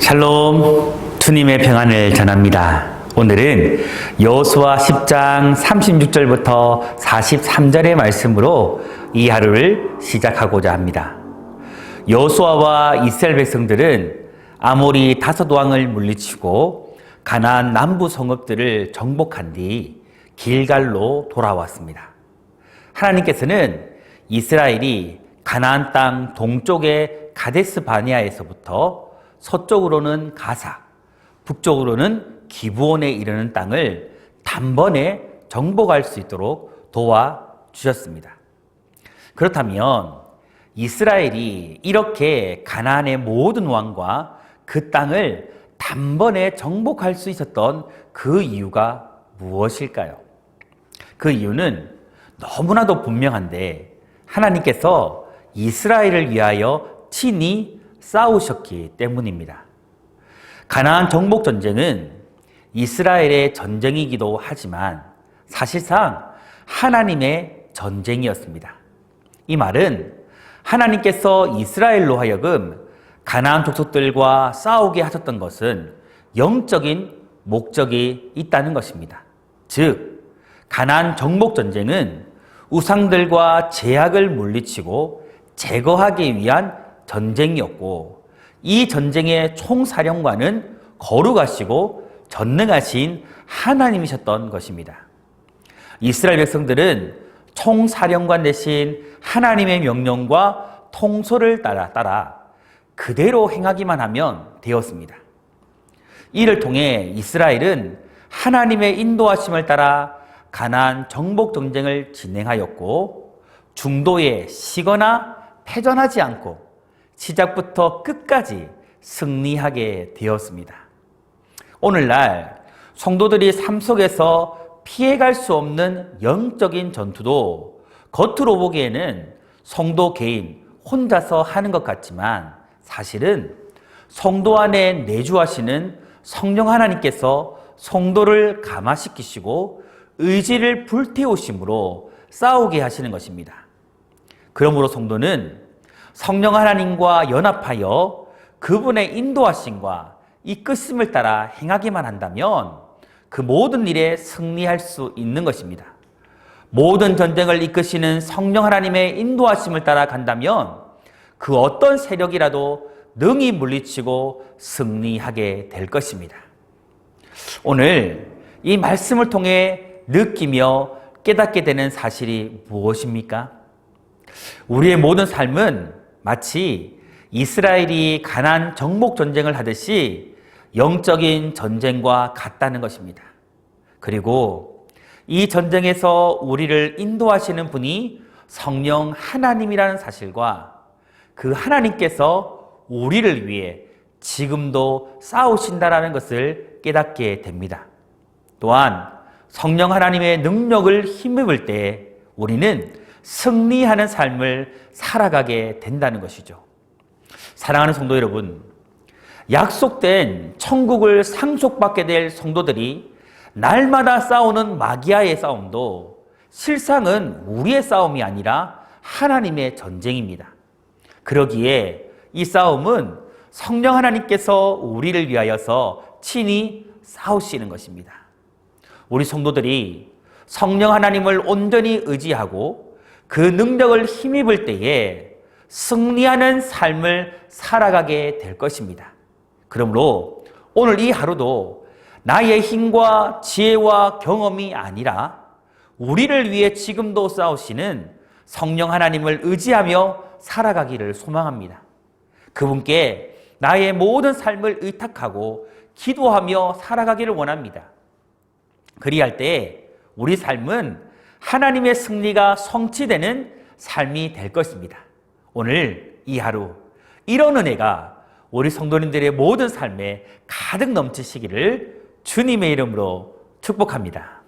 샬롬 주님의 평안을 전합니다. 오늘은 여호수아 10장 36절부터 43절의 말씀으로 이 하루를 시작하고자 합니다. 여호수아와 이스라엘 백성들은 아모리 다섯 왕을 물리치고 가나안 남부 성읍들을 정복한 뒤 길갈로 돌아왔습니다. 하나님께서는 이스라엘이 가나안 땅 동쪽의 가데스 바니아에서부터 서쪽으로는 가사, 북쪽으로는 기부원에 이르는 땅을 단번에 정복할 수 있도록 도와 주셨습니다. 그렇다면 이스라엘이 이렇게 가나안의 모든 왕과 그 땅을 단번에 정복할 수 있었던 그 이유가 무엇일까요? 그 이유는 너무나도 분명한데 하나님께서 이스라엘을 위하여 친히 싸우셨기 때문입니다. 가나안 정복 전쟁은 이스라엘의 전쟁이기도 하지만 사실상 하나님의 전쟁이었습니다. 이 말은 하나님께서 이스라엘로 하여금 가나안 족속들과 싸우게 하셨던 것은 영적인 목적이 있다는 것입니다. 즉 가나안 정복 전쟁은 우상들과 제약을 물리치고 제거하기 위한 전쟁이었고 이 전쟁의 총사령관은 거룩하시고 전능하신 하나님이셨던 것입니다. 이스라엘 백성들은 총사령관 대신 하나님의 명령과 통솔을 따라 따라 그대로 행하기만 하면 되었습니다. 이를 통해 이스라엘은 하나님의 인도하심을 따라 가나안 정복 전쟁을 진행하였고 중도에 쉬거나 패전하지 않고 시작부터 끝까지 승리하게 되었습니다. 오늘날 성도들이 삶 속에서 피해갈 수 없는 영적인 전투도 겉으로 보기에는 성도 개인 혼자서 하는 것 같지만 사실은 성도 안에 내주하시는 성령 하나님께서 성도를 감화시키시고 의지를 불태우심으로 싸우게 하시는 것입니다. 그러므로 성도는 성령 하나님과 연합하여 그분의 인도하심과 이끄심을 따라 행하기만 한다면 그 모든 일에 승리할 수 있는 것입니다. 모든 전쟁을 이끄시는 성령 하나님의 인도하심을 따라 간다면 그 어떤 세력이라도 능히 물리치고 승리하게 될 것입니다. 오늘 이 말씀을 통해 느끼며 깨닫게 되는 사실이 무엇입니까? 우리의 모든 삶은 마치 이스라엘이 가난 정복 전쟁을 하듯이 영적인 전쟁과 같다는 것입니다. 그리고 이 전쟁에서 우리를 인도하시는 분이 성령 하나님이라는 사실과 그 하나님께서 우리를 위해 지금도 싸우신다라는 것을 깨닫게 됩니다. 또한 성령 하나님의 능력을 힘입을 때 우리는 승리하는 삶을 살아가게 된다는 것이죠. 사랑하는 성도 여러분, 약속된 천국을 상속받게 될 성도들이 날마다 싸우는 마귀아의 싸움도 실상은 우리의 싸움이 아니라 하나님의 전쟁입니다. 그러기에 이 싸움은 성령 하나님께서 우리를 위하여서 친히 싸우시는 것입니다. 우리 성도들이 성령 하나님을 온전히 의지하고 그 능력을 힘입을 때에 승리하는 삶을 살아가게 될 것입니다. 그러므로 오늘 이 하루도 나의 힘과 지혜와 경험이 아니라 우리를 위해 지금도 싸우시는 성령 하나님을 의지하며 살아가기를 소망합니다. 그분께 나의 모든 삶을 의탁하고 기도하며 살아가기를 원합니다. 그리할 때 우리 삶은 하나님의 승리가 성취되는 삶이 될 것입니다. 오늘 이 하루 이런 은혜가 우리 성도님들의 모든 삶에 가득 넘치시기를 주님의 이름으로 축복합니다.